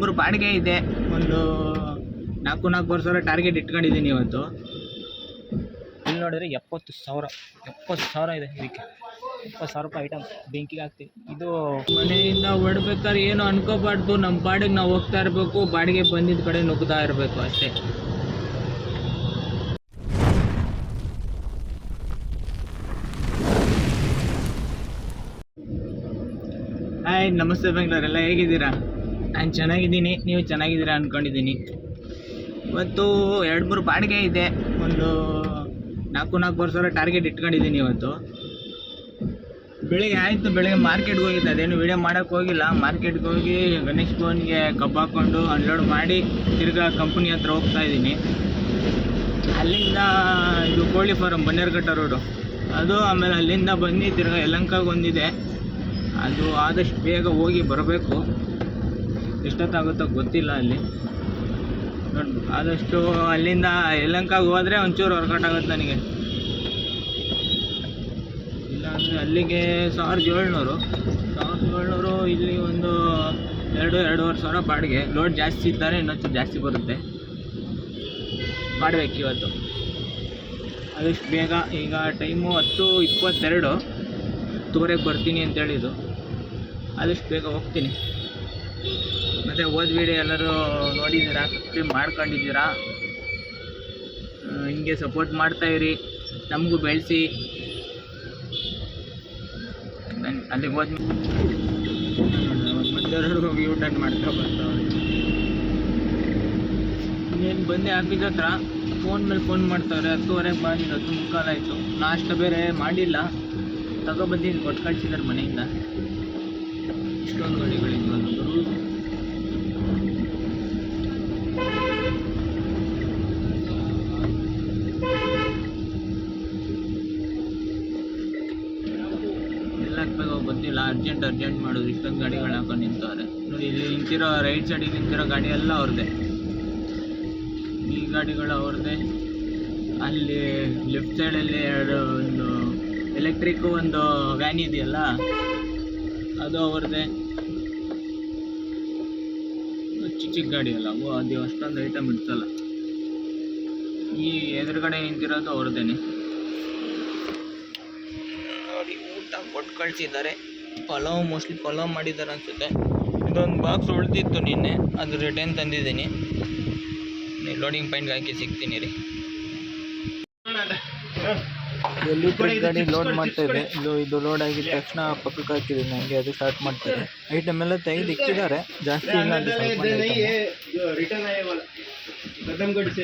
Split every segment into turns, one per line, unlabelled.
ಮೂರು ಬಾಡಿಗೆ ಇದೆ. ಒಂದು ನಾಲ್ಕು ನಾಲ್ಕೂವರೆ ಸಾವಿರ ಟಾರ್ಗೆಟ್ ಇಟ್ಕೊಂಡಿದ್ದೀನಿ ಇವತ್ತು. ಇಲ್ಲಿ ನೋಡಿದ್ರೆ ಎಪ್ಪತ್ತು ಸಾವಿರ ಎಪ್ಪತ್ತು ಸಾವಿರ ಇದೆ ಇದಕ್ಕೆ. ಎಪ್ಪತ್ತು ಸಾವಿರ ರೂಪಾಯಿ ಐಟಮ್ ಬೆಂಕಿಗೆ ಹಾಕ್ತೀವಿ ಇದು ಮನೆಯಿಂದ ಹೊಡ್ಬೇಕಾದ್ರೆ ಏನು ಅನ್ಕೋಬಾರ್ದು. ನಮ್ಮ ಬಾಡಿಗೆ ನಾವು ಹೋಗ್ತಾ ಇರಬೇಕು. ಬಾಡಿಗೆ ಬಂದಿದ್ದ ಕಡೆ ನುಗ್ತಾ ಇರಬೇಕು ಅಷ್ಟೇ. ಹಾಯ್ ನಮಸ್ತೆ ಬೆಂಗ್ಳೂರೆಲ್ಲ ಹೇಗಿದ್ದೀರಾ? ನಾನು ಚೆನ್ನಾಗಿದ್ದೀನಿ. ನೀವು ಚೆನ್ನಾಗಿದ್ದೀರಾ ಅಂದ್ಕೊಂಡಿದ್ದೀನಿ ಇವತ್ತು ಎರಡು ಮೂರು ಬಾಡಿಗೆ ಇದೆ. ಒಂದು ನಾಲ್ಕು ನಾಲ್ಕೂವರೆ ಸಾವಿರ ಟಾರ್ಗೆಟ್ ಇಟ್ಕೊಂಡಿದ್ದೀನಿ ಇವತ್ತು. ಬೆಳಿಗ್ಗೆ ಆಯಿತು, ಬೆಳಿಗ್ಗೆ ಮಾರ್ಕೆಟ್ಗೆ ಹೋಗಿದ್ದೆ. ಅದೇನು ವೀಡಿಯೋ ಮಾಡೋಕ್ಕೆ ಹೋಗಿಲ್ಲ. ಮಾರ್ಕೆಟ್ಗೆ ಹೋಗಿ ಗಣೇಶ್ ಭವನ್ಗೆ ಕಬ್ಬು ಹಾಕ್ಕೊಂಡು ಅನ್ಲೋಡ್ ಮಾಡಿ ತಿರ್ಗಾ ಕಂಪ್ನಿ ಹತ್ರ ಹೋಗ್ತಾ ಇದ್ದೀನಿ. ಅಲ್ಲಿಂದ ಇದು ಕೋಳಿ ಫಾರಮ್ ಬನ್ನೇರ್ಘಟ್ಟ ರೋಡು ಅದು ಆಮೇಲೆ ಅಲ್ಲಿಂದ ಬಂದು ತಿರ್ಗಾ ಯಲಂಕಾಗೆ ಒಂದಿದೆ ಅದು ಆದಷ್ಟು ಬೇಗ ಹೋಗಿ ಬರಬೇಕು. ಎಷ್ಟೊತ್ತಾಗುತ್ತೋ ಗೊತ್ತಿಲ್ಲ ಅಲ್ಲಿ. ಆದಷ್ಟು ಅಲ್ಲಿಂದ ಯಲಂಕಾಗೆ ಹೋದರೆ ಒಂಚೂರು ವರ್ಕೌಟ್ ಆಗುತ್ತೆ ನನಗೆ. ಇಲ್ಲಾಂದರೆ ಅಲ್ಲಿಗೆ ಸಾವಿರದ ಏಳ್ನೂರು. ಸಾವಿರದ ಏಳ್ನೂರು ಇಲ್ಲಿ ಒಂದು ಎರಡು, ಎರಡೂವರೆ ಸಾವಿರ ಬಾಡಿಗೆ. ಲೋಡ್ ಜಾಸ್ತಿ ಇದ್ದಾರೆ ಇನ್ನೊಂಚೂರು ಜಾಸ್ತಿ ಬರುತ್ತೆ. ಮಾಡಬೇಕು ಇವತ್ತು. ಆದಷ್ಟು ಬೇಗ ಈಗ ಟೈಮು ಹತ್ತು ಇಪ್ಪತ್ತೆರಡು. ಹತ್ತುವರೆಗೆ ಬರ್ತೀನಿ ಅಂತ ಹೇಳಿದ್ದು ಆದಷ್ಟು ಬೇಗ ಹೋಗ್ತೀನಿ. ಮತ್ತು ಹೋದ ವಿಡಿಯೋ ಎಲ್ಲರೂ ನೋಡಿದ್ದೀರಾ? ಸಬ್ಸ್ಕ್ರೈಬ್ ಮಾಡ್ಕೊಂಡಿದ್ದೀರಾ? ಹಿಂಗೆ ಸಪೋರ್ಟ್ ಇರಿ. ನಮಗೂ ಬೆಳೆಸಿ. ನಾನು ಅಲ್ಲಿಗೆ ಹೋದ ಮಧ್ಯಾಹ್ನ ಹೋಗಿ ಊಟ ಮಾಡ್ತಾ ಬರ್ತಾವೆ ನೀನು ಬಂದೆ ಆಫೀಸ್ ಹತ್ರ. ಫೋನ್ ಮೇಲೆ ಫೋನ್ ಮಾಡ್ತಾವ್ರೆ ಹತ್ತುವರೆಗೆ ಬಂದು ಹತ್ತು ಮುಕ್ಕಾಲಾಯಿತು ನಾಷ್ಟ ಬೇರೆ ಮಾಡಿಲ್ಲ. ತಗೊಬಂದಿದ್ದು ಕೊಟ್ಟು ಕಳ್ಸಿದ್ದಾರೆ ಮನೆಯಿಂದ. ಇಷ್ಟೊಂದು ಬರುವುದು ಎಲ್ಲ ಹಾಕ್ಬೇಕು ಗೊತ್ತಿಲ್ಲ ಅರ್ಜೆಂಟ್ ಅರ್ಜೆಂಟ್ ಮಾಡೋದು, ಇಷ್ಟೊಂದು ಗಾಡಿಗಳು ಹಾಕೊಂಡು ನಿಂತವ್ರೆ. ಇಲ್ಲಿ ನಿಂತಿರೋ ರೈಟ್ ಸೈಡಿಗೆ ನಿಂತಿರೋ ಗಾಡಿ ಎಲ್ಲ ಅವ್ರದ್ದೇ ಈ ಗಾಡಿಗಳು ಅವ್ರದ್ದೇ ಅಲ್ಲಿ ಲೆಫ್ಟ್ ಸೈಡಲ್ಲಿ ಎರಡು, ಒಂದು ಎಲೆಕ್ಟ್ರಿಕ್ ಒಂದು ವ್ಯಾನ್ ಇದೆಯಲ್ಲ, ಅದು ಅವ್ರದ್ದೇ ಚಿಕ್ಕ ಚಿಕ್ಕ ಗಾಡಿ ಅಲ್ಲ, ಓ, ಅದು ಅಷ್ಟೊಂದು ಐಟಮ್ ಇರ್ತಲ್ಲ. ಈ ಎದುರುಗಡೆ ನಿಂತಿರೋದು ಅವ್ರದ್ದೇನೆ ನೋಡಿ ಊಟ ಕೊಟ್ಟು ಕಳಿಸಿದ್ದಾರೆ ಪಲಾವ್ ಮೋಸ್ಟ್ಲಿ ಪಲಾವ್ ಮಾಡಿದ್ದಾರೆ ಅನ್ಸುತ್ತೆ. ಇದೊಂದು ಬಾಕ್ಸ್ ಉಳಿದಿತ್ತು ನಿನ್ನೆ ಅದು ರಿಟರ್ನ್ ತಂದಿದ್ದೀನಿ. ಲೋಡಿಂಗ್ ಪಾಯಿಂಟ್ಗೆ ಹಾಕಿ ಸಿಗ್ತೀನಿ ರೀ. ಎಲ್ಲಿ ಗಾಡಿ ಲೋಡ್ ಮಾಡ್ತಾ ಇದೆ. ಇದು ಇದು ಲೋಡ್ ಆಗಿದ ತಕ್ಷಣ ಪಕ್ಕಕ್ಕೆ ಹಾಕಿದ್ದೀನಿ ನನಗೆ ಅದು ಸ್ಟಾರ್ಟ್ ಮಾಡ್ತಾರೆ. ಐಟಮ್ ಎಲ್ಲ ತೆಗೆದು ಇಕ್ಕಿದ್ದಾರೆ. ಜಾಸ್ತಿ ಇಲ್ಲ ಅಂತ ಸ್ವಲ್ಪ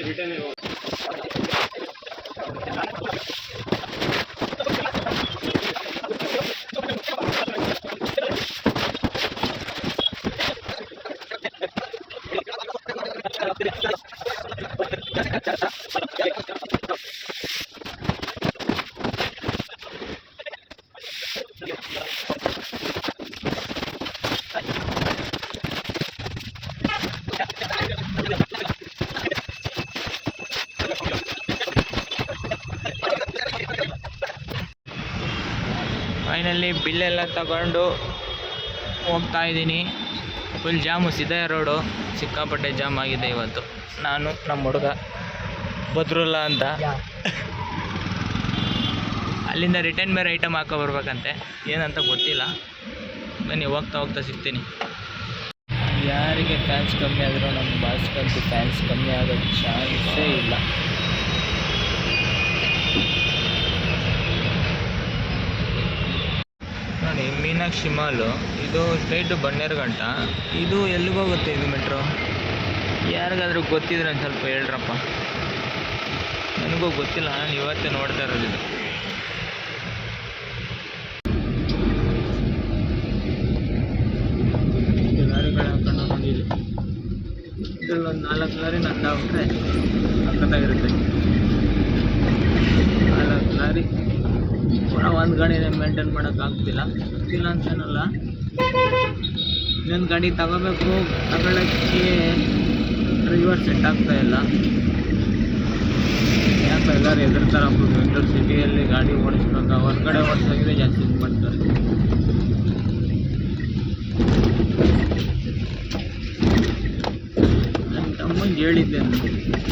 item. ಫೈನಲ್ಲಿ ಬಿಲ್ಲೆಲ್ಲ ತಗೊಂಡು ಹೋಗ್ತಾ ಇದ್ದೀನಿ. ಫುಲ್ ಜಾಮು ಸಿದ್ದಯ್ಯ ರೋಡು ಸಿಕ್ಕಾಪಟ್ಟೆ ಜಾಮ್ ಆಗಿದೆ ಇವತ್ತು. ನಾನು ನಮ್ಮ ಹುಡುಗ. ಬದ್ರುಲ್ಲ ಅಂತ. ಅಲ್ಲಿಂದ ರಿಟರ್ನ್ ಬೇರೆ ಐಟಮ್ ಹಾಕೋ ಬರ್ಬೇಕಂತೆ. ಏನಂತ ಗೊತ್ತಿಲ್ಲ. ಬನ್ನಿ ಹೋಗ್ತಾ ಹೋಗ್ತಾ ಸಿಗ್ತೀನಿ. ಯಾರಿಗೆ ಫ್ಯಾನ್ಸ್ ಕಮ್ಮಿ ಆದರೂ ನಮ್ಮ ಬಾಸ್ಗಂತೂ ಫ್ಯಾನ್ಸ್ ಕಮ್ಮಿ ಆಗೋ ಚಾನ್ಸೇ ಇಲ್ಲ. ನೋಡಿ ಮೀನಾಕ್ಷಿ ಮಾಲು ಇದು ಸ್ಟ್ರೈಟ್ ಬನ್ನೇರುಘಟ್ಟ ಇದು ಎಲ್ಲಿಗೋಗುತ್ತೆ ಇದು ಮೆಟ್ರೋ ಯಾರಿಗಾದ್ರೂ ಗೊತ್ತಿದ್ರೆ ಒಂದು ಸ್ವಲ್ಪ ಹೇಳ್ರಪ್ಪ. ನನಗೂ ಗೊತ್ತಿಲ್ಲ, ನಾನು ಇವತ್ತೇ ನೋಡ್ತಾ ಇರೋದು ಇದು. ಒಂದು ನಾಲ್ಕು ಲಾರಿ ನಂದಾಗ್ಬಿಟ್ರೆ ಸಖತ್ತಾಗಿರುತ್ತೆ. ನಾಲ್ಕು ಲಾರಿ. ಪುನಃ ಒಂದು ಗಾಡಿನ ಮೇಂಟೈನ್ ಮಾಡೋಕ್ಕಾಗ್ತಿಲ್ಲ ಆಗ್ತಿಲ್ಲ. ಅಂತೇನಲ್ಲ. ಇನ್ನೊಂದು ಗಾಡಿ ತಗೋಬೇಕು ತಗೊಳ್ಳೋಕ್ಕೆ ಡ್ರೈವರ್ ಸೆಟ್ ಆಗ್ತಾ ಯಾಕೆ ಎಲ್ಲರೂ ಹೆದರ್ತಾರೆ ಅಪ್ಪ ಬೆಂಗಳೂರು ಸಿಟಿಯಲ್ಲಿ ಗಾಡಿ ಓಡಿಸ್ಬೇಕು ಹೊರಗಡೆ ಓಡಿಸೋದ್ರೆ ಜಾಸ್ತಿ ಮಾಡ್ತಾರೆ. ನನ್ನ ತಮ್ಮಂಗೆ ಹೇಳಿದ್ದೆ ನಾನು,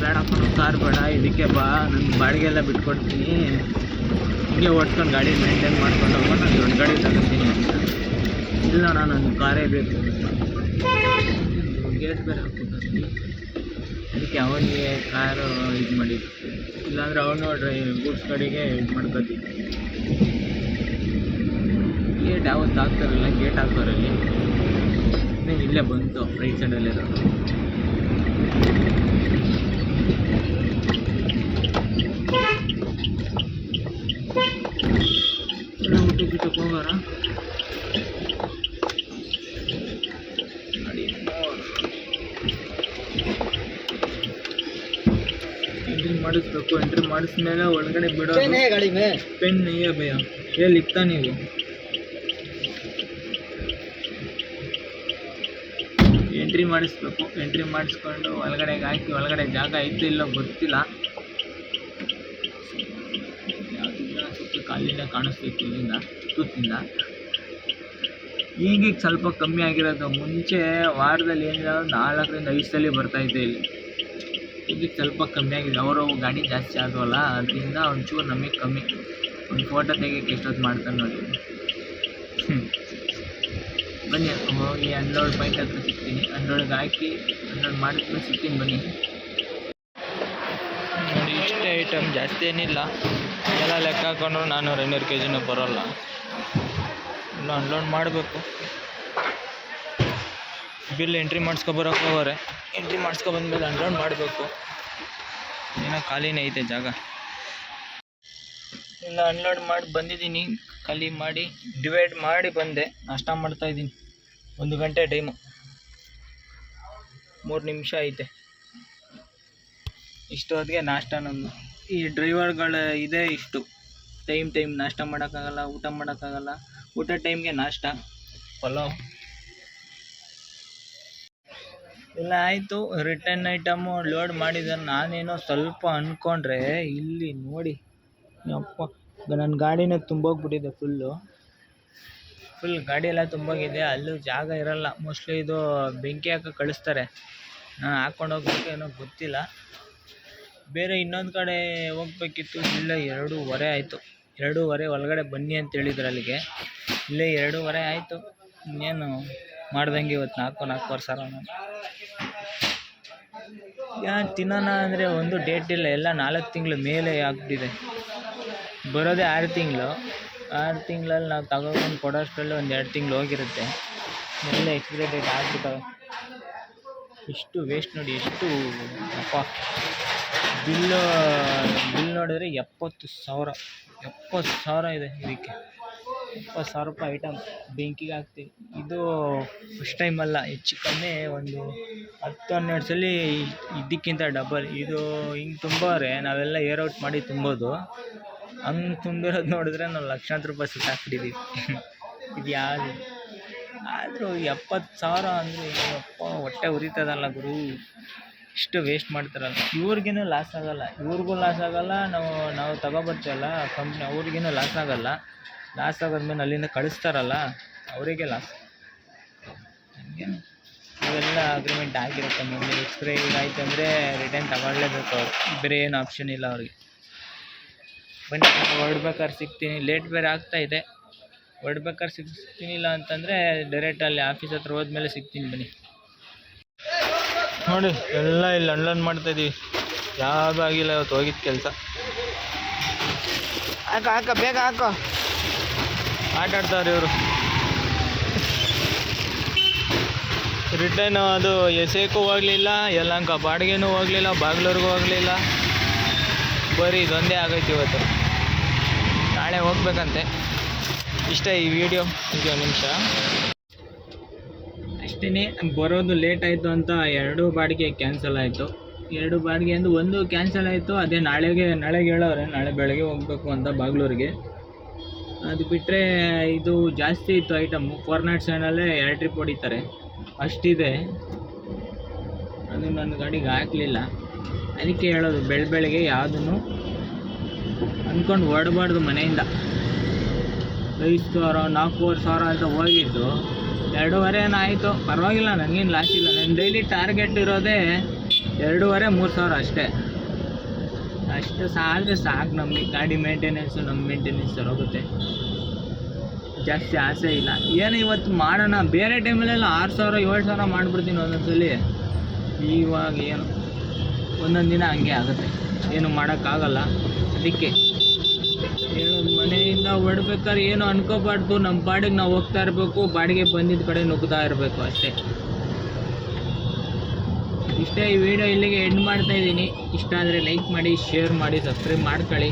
ಬೇಡ ಕಣೋ, ಕಾರ್ ಬೇಡ, ಇದಕ್ಕೆ ಬಾ ನನ್ನ ಬಾಡಿಗೆ ಎಲ್ಲ ಬಿಟ್ಕೊಡ್ತೀನಿ. ಹಿಂಗೆ ಓಡ್ಸ್ಕೊಂಡು ಗಾಡಿ ಮೇಂಟೈನ್ ಮಾಡ್ಕೊಂಡು ಹೋಗೋ ನಾನು ದೊಡ್ಡ ಗಾಡಿ ತಗೋತೀನಿ ಅಂತ. ಇಲ್ಲ, ನಾನು ನನ್ನ ಕಾರೇ ಬೇಕು. ಗೇಟ್ ಬೇರೆ ಹಾಕ್ಬೇಕು ಅದಕ್ಕೆ ಅವನಿಗೆ ಕಾರು ಇದು ಮಾಡಿದ್ದು. ಇಲ್ಲಾಂದರೆ ಅವನು ಡ್ರೈ ಗೂಡ್ಸ್ ಕಡೆಗೆ ಇದು ಮಾಡ್ಕೊತಿದ್ದೆ ಗೇಟ್ ಯಾವತ್ತು ಹಾಕ್ತಾರಲ್ಲ ಗೇಟ್ ಹಾಕೋರಲ್ಲಿ? ಇಲ್ಲೇ ಬಂತು ರೈಟ್ ಸೈಡಲ್ಲಿರೋ ಊಟಕ್ಕೆ ಹೋಗೋಣ ಎಂಟ್ರಿ ಮಾಡಿಸ್ಬೇಕು ಎಂಟ್ರಿ ಮಾಡಿಸ್ಮೇಲೆ ಒಳಗಡೆ ಬಿಡೋದು. ಪೆನ್ ಏ ಭಯ. ಏ ಲಿಪ್ತಾ ನೀವು. ಎಂಟ್ರಿ ಮಾಡಿಸ್ಬೇಕು ಎಂಟ್ರಿ ಮಾಡಿಸ್ಕೊಂಡು ಒಳಗಡೆ ಹಾಕಿ ಒಳಗಡೆ ಜಾಗ ಐತೆ ಇಲ್ಲ ಗೊತ್ತಿಲ್ಲ. ಕಾಲಿಂದ ಕಾಣಿಸ್ಬೇಕು ಇಲ್ಲಿಂದ ಸುತ್ತಿಂದ. ಈಗೀಗ ಸ್ವಲ್ಪ ಕಮ್ಮಿ ಆಗಿರೋದು ಮುಂಚೆ ವಾರದಲ್ಲಿ ಏನಿಲ್ಲ ನಾಲ್ಕರಿಂದ ಐದು ಸಲ ಬರ್ತಾಯಿದ್ದೆ ಇಲ್ಲಿ. ಈಗ ಸ್ವಲ್ಪ ಕಮ್ಮಿ ಆಗಿದೆ. ಅವರು ಗಾಡಿ ಜಾಸ್ತಿ ಆಗೋಲ್ಲ, ಅದರಿಂದ ಒಂಚೂರು ನಮಗೆ ಕಮ್ಮಿ. ಒಂದು ಫೋಟೋ ತೆಗಿಯೋಕೆ ಎಷ್ಟೊತ್ತು ಮಾಡ್ತಾನೆ ನೋಡಿ. ಹ್ಞೂ ಬನ್ನಿ, ಹೋಗಿ ಹನ್ನೆರಡು ಪಾಯಿಂಟ್ ಹತ್ರ ಸಿಗ್ತೀನಿ. ಅನ್ಲೋಡ್ಗೆ ಹಾಕಿ, ಹನ್ನೆರಡು ಮಾಡಿದ್ಮೇಲೆ ಸಿಗ್ತೀನಿ ಬನ್ನಿ. ನೋಡಿ, ಇಷ್ಟೇ ಐಟಮ್ ಜಾಸ್ತಿ ಏನಿಲ್ಲ. ಎಲ್ಲ ಲೆಕ್ಕ ಹಾಕೊಂಡ್ರು ನಾನ್ನೂರು ಐನೂರು ಕೆ ಜಿನೂ ಬರೋಲ್ಲ ಅನ್ಲೋಡ್ ಮಾಡಬೇಕು. ಬಿಲ್ ಎಂಟ್ರಿ ಮಾಡಿಸ್ಕೊಬರೋಕೆ ಹೋಗೋರೆ. ಎಂಟ್ರಿ ಮಾಡಿಸ್ಕೊಬಂದ್ಮೇಲೆ ಅನ್ಲೋಡ್ ಮಾಡಬೇಕು. ಏನೋ ಖಾಲಿನೇ ಐತೆ ಜಾಗ. ಇಲ್ಲ ಅನ್ಲೋಡ್ ಮಾಡಿ ಬಂದಿದ್ದೀನಿ. ಖಾಲಿ ಮಾಡಿ ಡಿವೈಡ್ ಮಾಡಿ ಬಂದೆ. ನಾಷ್ಟ ಮಾಡ್ತಾ ಇದ್ದೀನಿ. ಒಂದು ಗಂಟೆ ಟೈಮು ಮೂರು ನಿಮಿಷ ಐತೆ. ಇಷ್ಟು ಹೊತ್ತಿಗೆ ನಾಷ್ಟ ನಮ್ಮದು ಈ ಡ್ರೈವರ್ಗಳ ಇದೇ ಇಷ್ಟು. ಟೈಮ್ ಟೈಮ್ ನಾಷ್ಟ ಮಾಡೋಕ್ಕಾಗಲ್ಲ ಊಟ ಮಾಡೋಕ್ಕಾಗಲ್ಲ. ಊಟ ಟೈಮ್ಗೆ ನಾಷ್ಟ. ಪಲಾವ್. ಇಲ್ಲ, ಆಯಿತು. ರಿಟರ್ನ್ ಐಟಮು ಲೋಡ್ ಮಾಡಿದ್ದಾರೆ ನಾನೇನೋ ಸ್ವಲ್ಪ ಅಂದ್ಕೊಂಡ್ರೆ ಇಲ್ಲಿ ನೋಡಿ. ಅಪ್ಪ ನನ್ನ ಗಾಡಿನೇ ತುಂಬೋಗ್ಬಿಟ್ಟಿದೆ ಫುಲ್ಲು ಫುಲ್ ಗಾಡಿ ಎಲ್ಲ ತುಂಬೋಗಿದೆ. ಅಲ್ಲೂ ಜಾಗ ಇರಲ್ಲ. ಮೋಸ್ಟ್ಲಿ ಇದು ಬೆಂಕಿ ಹಾಕಿ ಕಳಿಸ್ತಾರೆ. ನಾನು ಹಾಕ್ಕೊಂಡು ಹೋಗ್ಬೇಕು ಏನೋ ಗೊತ್ತಿಲ್ಲ. ಬೇರೆ ಇನ್ನೊಂದು ಕಡೆ ಹೋಗ್ಬೇಕಿತ್ತು. ಇಲ್ಲ ಎರಡೂವರೆ ಆಯಿತು. ಎರಡೂವರೆ ಒಳಗಡೆ ಬನ್ನಿ ಅಂತ ಹೇಳಿದ್ರು ಅಲ್ಲಿಗೆ. ಇಲ್ಲೇ ಎರಡೂವರೆ ಆಯಿತು. ಇನ್ನೇನು ಮಾಡ್ದಂಗೆ ಇವತ್ತು ನಾಲ್ಕು, ನಾಲ್ಕುವರೆ ಸಾವಿರ. ನಾನು ಯಾ ತಿನ್ನೋಣ ಅಂದರೆ ಒಂದು ಡೇಟ್ ಇಲ್ಲ, ಎಲ್ಲ ನಾಲ್ಕು ತಿಂಗಳು ಮೇಲೆ ಆಗ್ಬಿಟ್ಟಿದೆ. ಬರೋದೇ ಆರು ತಿಂಗಳು. ಆರು ತಿಂಗಳಲ್ಲಿ ನಾವು ತಗೊಂಡು ಕೊಡೋಷ್ಟರಲ್ಲಿ ಒಂದು ಎರಡು ತಿಂಗಳು ಹೋಗಿರುತ್ತೆ. ಎಲ್ಲ ಎಕ್ಸ್ಪೈರಿ ಡೇಟ್ ಆಗ್ಬಿಟ್ಟವೆ. ಎಷ್ಟು ವೇಸ್ಟ್ ನೋಡಿ ಎಷ್ಟು ಅಪ್ಪ. ಬಿಲ್ಲು ಬಿಲ್ ನೋಡಿದ್ರೆ ಎಪ್ಪತ್ತು ಸಾವಿರ ಎಪ್ಪತ್ತು ಸಾವಿರ ಇದೆ ಇದಕ್ಕೆ. ಎಪ್ಪತ್ತು ಸಾವಿರ ರೂಪಾಯಿ ಐಟಮ್ ಬೆಂಕಿಗೆ ಹಾಕ್ತೀವಿ. ಇದು ಫಸ್ಟ್ ಟೈಮ್ ಅಲ್ಲ, ಹೆಚ್ಚು ಕಮ್ಮಿ ಒಂದು ಹತ್ತು ಹನ್ನೆರಡು ಸಲ ಇದಕ್ಕಿಂತ ಡಬಲ್ ಇದು ಹಿಂಗೆ ತುಂಬೋರೆ ನಾವೆಲ್ಲ ಏರ್ ಔಟ್ ಮಾಡಿ ತುಂಬೋದು. ಹಂಗೆ ತುಂಬಿರೋದು ನೋಡಿದ್ರೆ ನಾವು ಲಕ್ಷಾಂತರ ರೂಪಾಯಿ ಸುತ್ತಾಕ್ಬಿಟ್ಟಿದ್ದೀವಿ ಇದು ಯಾವುದು? ಆದರೂ ಎಪ್ಪತ್ತು ಸಾವಿರ ಅಂದರೆ ಅಪ್ಪ ಹೊಟ್ಟೆ ಉರಿತದಲ್ಲ ಗುರು. ಇಷ್ಟು ವೇಸ್ಟ್ ಮಾಡ್ತಾರಲ್ಲ. ಇವ್ರಿಗೇನು ಲಾಸ್ ಆಗೋಲ್ಲ. ಇವ್ರಿಗೂ ಲಾಸ್ ಆಗೋಲ್ಲ, ನಾವು ನಾವು ತಗೋಬರ್ತೀವಲ್ಲ ಕಂಪ್ನಿ ಅವ್ರಿಗೇನು ಲಾಸ್ ಆಗಲ್ಲ. ಲಾಸ್ ಆಗೋದ್ಮೇಲೆ ಅಲ್ಲಿಂದ ಕಳಿಸ್ತಾರಲ್ಲ ಅವರಿಗೆ ಲಾಸ್ ಹಂಗೇನು ಇವೆಲ್ಲ ಅಗ್ರಿಮೆಂಟ್ ಆಗಿರುತ್ತೆ ಮುಂದೆ ಎಕ್ಸ್ಪ್ರೇ ಆಯ್ತು ಅಂದರೆ ರಿಟರ್ನ್ ತಗೊಳ್ಳೇಬೇಕು ಅವ್ರು. ಬೇರೆ ಏನು ಆಪ್ಷನ್ ಇಲ್ಲ ಅವ್ರಿಗೆ. ಬನ್ನಿ ಹೊರಡ್ಬೇಕಾದ್ರೆ ಸಿಗ್ತೀನಿ. ಲೇಟ್ ಬೇರೆ ಆಗ್ತಾ ಇದೆ. ಹೊರಡ್ಬೇಕಾದ್ರೆ ಸಿಗ್ತೀನಿಲ್ಲ ಅಂತಂದರೆ ಡೈರೆಕ್ಟ್ ಅಲ್ಲಿ ಆಫೀಸ್ ಹತ್ರ ಹೋದ್ಮೇಲೆ ಸಿಗ್ತೀನಿ ಬನ್ನಿ. ನೋಡಿ ಎಲ್ಲ ಇಲ್ಲಿ ಅನ್ಲೋನ್ ಮಾಡ್ತಾ ಇದೀವಿ. ಯಾವುದು ಆಗಿಲ್ಲ ಇವತ್ತು ಹೋಗಿದ್ದು ಕೆಲಸ. ಹಾಕೋ ಹಾಕೋ ಬೇಗ ಹಾಕೋ. ಆಟ ಆಡ್ತಾವ್ರಿ ಇವರು. ರಿಟರ್ನ್ ಅದು ಎಸೆಕ್ಕೂ ಹೋಗಲಿಲ್ಲ ಯಲ್ಲಂಕ ಬಾಡಿಗೆನೂ ಹೋಗಲಿಲ್ಲ, ಬಾಗ್ಲೂರಿಗೂ ಹೋಗಲಿಲ್ಲ. ಬರೀ ಇದೊಂದೇ ಆಗೈತೆ ಇವತ್ತು. ನಾಳೆ ಹೋಗ್ಬೇಕಂತೆ. ಇಷ್ಟ ಈ ವಿಡಿಯೋ ಈಗ ನಿಮಿಷ. ಅಷ್ಟೇ ಬರೋದು ಲೇಟ್ ಆಯಿತು ಅಂತ ಎರಡು ಬಾಡಿಗೆ ಕ್ಯಾನ್ಸಲ್ ಆಯಿತು. ಎರಡು ಬಾಡಿಗೆ ಅಂದು ಒಂದು ಕ್ಯಾನ್ಸಲ್ ಆಯಿತು, ಅದೇ ನಾಳೆಗೆ ನಾಳೆಗೆ ಹೇಳೋರೆ, ನಾಳೆ ಬೆಳಗ್ಗೆ ಹೋಗಬೇಕು ಅಂತ ಬಾಗ್ಲೂರಿಗೆ. ಅದು ಬಿಟ್ಟರೆ ಇದು ಜಾಸ್ತಿ ಇತ್ತು ಐಟಮ್ ಫೋರ್ ನಾಟ್ ಸೆವೆನಲ್ಲೇ ಎರಡು ಟ್ರಿಪ್ ಹೊಡಿತಾರೆ. ಅಷ್ಟಿದೆ. ಅದು ನನ್ನ ಗಾಡಿಗೆ ಹಾಕಲಿಲ್ಲ. ಅದಕ್ಕೆ ಹೇಳೋದು, ಬೆಳ ಬೆಳಗ್ಗೆ ಯಾವುದನ್ನು ಅಂದ್ಕೊಂಡು ಹೊರಡಬಾರ್ದು ಮನೆಯಿಂದ. ಐದು ಸಾವಿರ, ನಾಲ್ಕೂವರೆ ಸಾವಿರ ಅಂತ ಹೋಗಿದ್ದು. ಎರಡೂವರೆ ಏನೋ ಆಯಿತು. ಪರವಾಗಿಲ್ಲ ನನಗೇನು ಲಾಸ್ ಇಲ್ಲ. ನನ್ನ ಡೈಲಿ ಟಾರ್ಗೆಟ್ ಇರೋದೇ ಎರಡೂವರೆ, ಮೂರು ಸಾವಿರ ಅಷ್ಟೇ. ಅಷ್ಟು ಆದರೆ ಸಾಕು ನಮಗೆ. ಗಾಡಿ ಮೇಂಟೆನೆನ್ಸು ನಮ್ಮ ಮೇಂಟೆನೆನ್ಸ್ ಹೋಗುತ್ತೆ ಜಾಸ್ತಿ ಆಸೆ ಇಲ್ಲ. ಏನು ಇವತ್ತು ಮಾಡೋಣ? ಬೇರೆ ಟೈಮಲ್ಲೆಲ್ಲ ಆರು ಸಾವಿರ, ಏಳು ಸಾವಿರ ಮಾಡಿಬಿಡ್ತೀನಿ ಒಂದೊಂದ್ಸಲಿ. ಇವಾಗ ಏನು? ಒಂದೊಂದು ದಿನ ಹಂಗೆ ಆಗುತ್ತೆ. ಏನು ಮಾಡೋಕ್ಕಾಗಲ್ಲ. ಅದಕ್ಕೆ ಹೇಳೋದು ಮನೆಯಿಂದ ಹೊಡ್ಬೇಕಾದ್ರೆ ಏನು ಅನ್ಕೋಬಾರ್ದು. ನಮ್ಮ ಬಾಡಿಗೆ ನಾವು ಹೋಗ್ತಾ ಇರಬೇಕು. ಬಾಡಿಗೆ ಬಂದಿದ್ದ ಕಡೆ ನುಗ್ತಾ ಇರಬೇಕು ಅಷ್ಟೇ. ಇಷ್ಟೇ ಈ ವಿಡಿಯೋ ಇಲ್ಲಿಗೆ ಎಂಡ್ ಮಾಡ್ತಾ ಇದ್ದೀನಿ. ಇಷ್ಟ ಆದರೆ ಲೈಕ್ ಮಾಡಿ ಶೇರ್ ಮಾಡಿ ಸಬ್ಸ್ಕ್ರೈಬ್ ಮಾಡ್ಕೊಳ್ಳಿ.